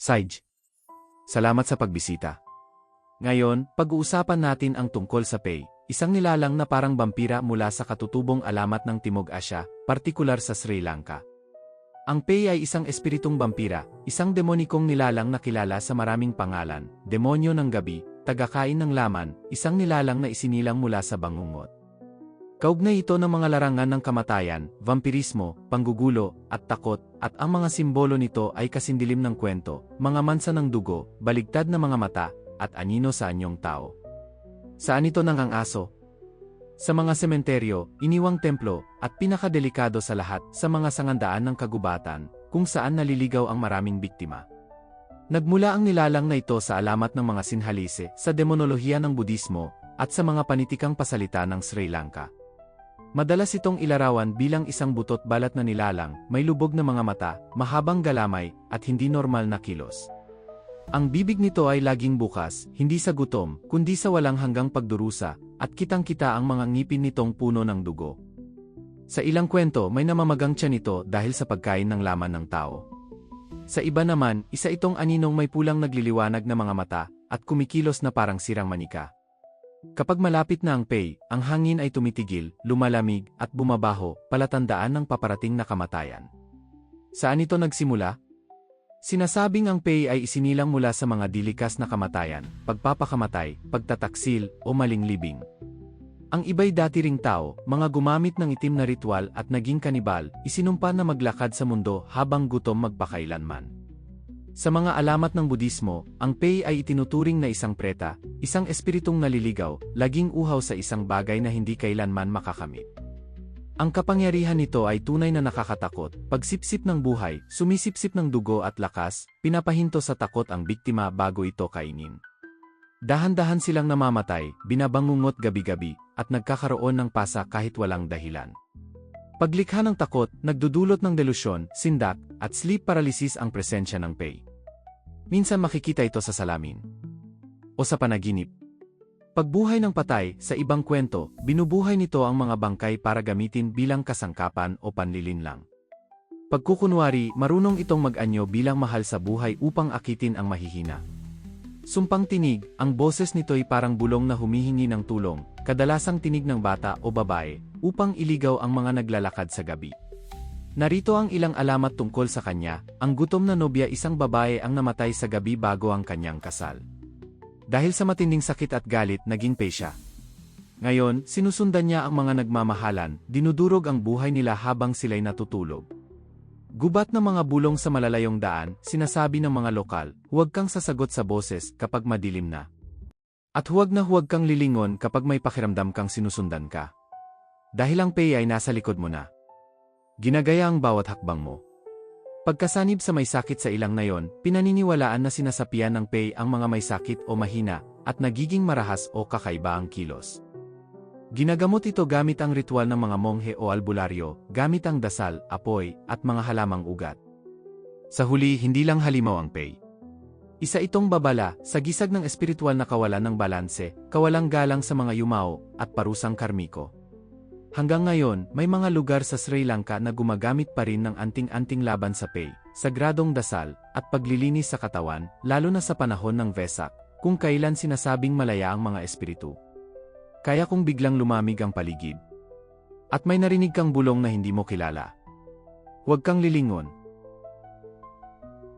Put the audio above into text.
Sage. Salamat sa pagbisita. Ngayon, pag-uusapan natin ang tungkol sa Pei, isang nilalang na parang vampira mula sa katutubong alamat ng Timog Asya, partikular sa Sri Lanka. Ang Pei ay isang espiritong vampira, isang demonikong nilalang na kilala sa maraming pangalan, demonyo ng gabi, tagakain ng laman, isang nilalang na isinilang mula sa bangungot. Kaugnay ito ng mga larangan ng kamatayan, vampirismo, panggugulo, at takot, at ang mga simbolo nito ay kasindilim ng kwento, mga mansa ng dugo, baligtad na mga mata, at anino sa anyong tao. Saan ito nang ang aso? Sa mga sementeryo, iniwang templo, at pinakadelikado sa lahat, sa mga sangandaan ng kagubatan, kung saan naliligaw ang maraming biktima. Nagmula ang nilalang na ito sa alamat ng mga sinhalise, sa demonolohiya ng Budismo, at sa mga panitikang pasalita ng Sri Lanka. Madalas itong ilarawan bilang isang butot balat na nilalang, may lubog na mga mata, mahabang galamay, at hindi normal na kilos. Ang bibig nito ay laging bukas, hindi sa gutom, kundi sa walang hanggang pagdurusa, at kitang-kita ang mga ngipin nitong puno ng dugo. Sa ilang kwento may namamagang tiyan nito dahil sa pagkain ng laman ng tao. Sa iba naman, isa itong aninong may pulang nagliliwanag na mga mata, at kumikilos na parang sirang manika. Kapag malapit na ang pay, ang hangin ay tumitigil, lumalamig, at bumabaho, palatandaan ng paparating na kamatayan. Saan ito nagsimula? Sinasabing ang pay ay isinilang mula sa mga dilikas na kamatayan, pagpapakamatay, pagtataksil, o maling libing. Ang iba'y dati ring tao, mga gumamit ng itim na ritual at naging kanibal, isinumpa na maglakad sa mundo habang gutom magpakailanman. Sa mga alamat ng Budismo, ang Pei ay itinuturing na isang preta, isang espiritong naliligaw, laging uhaw sa isang bagay na hindi kailanman makakamit. Ang kapangyarihan nito ay tunay na nakakatakot, pagsipsip ng buhay, sumisipsip ng dugo at lakas, pinapahinto sa takot ang biktima bago ito kainin. Dahan-dahan silang namamatay, binabangungot gabi-gabi, at nagkakaroon ng pasa kahit walang dahilan. Paglikha ng takot, nagdudulot ng delusyon, sindak, at sleep paralysis ang presensya ng Pei. Minsan makikita ito sa salamin. O sa panaginip. Pagbuhay ng patay, sa ibang kwento, binubuhay nito ang mga bangkay para gamitin bilang kasangkapan o panlilinlang. Pagkukunwari, marunong itong mag-anyo bilang mahal sa buhay upang akitin ang mahihina. Sumpang tinig, ang boses nito'y parang bulong na humihingi ng tulong, kadalasang tinig ng bata o babae, upang iligaw ang mga naglalakad sa gabi. Narito ang ilang alamat tungkol sa kanya, ang gutom na nobya isang babae ang namatay sa gabi bago ang kanyang kasal. Dahil sa matinding sakit at galit naging pesya. Ngayon, sinusundan niya ang mga nagmamahalan, dinudurog ang buhay nila habang sila'y natutulog. Gubat ng mga bulong sa malalayong daan, sinasabi ng mga lokal, huwag kang sasagot sa boses kapag madilim na. At huwag na huwag kang lilingon kapag may pakiramdam kang sinusundan ka. Dahil ang pay ay nasa likod mo na. Ginagaya ang bawat hakbang mo. Pagkasanib sa may sakit sa ilang na yon, pinaniniwalaan na sinasapian ng pay ang mga may sakit o mahina, at nagiging marahas o kakaiba ang kilos. Ginagamot ito gamit ang ritual ng mga monghe o albularyo, gamit ang dasal, apoy, at mga halamang ugat. Sa huli, hindi lang halimaw ang pay. Isa itong babala, sa gisag ng espiritual na kawalan ng balanse, kawalang galang sa mga yumao, at parusang karmiko. Hanggang ngayon, may mga lugar sa Sri Lanka na gumagamit pa rin ng anting-anting laban sa pay, sagradong dasal, at paglilinis sa katawan, lalo na sa panahon ng Vesak, kung kailan sinasabing malaya ang mga espiritu. Kaya kung biglang lumamig ang paligid. At may narinig kang bulong na hindi mo kilala. Huwag kang lilingon,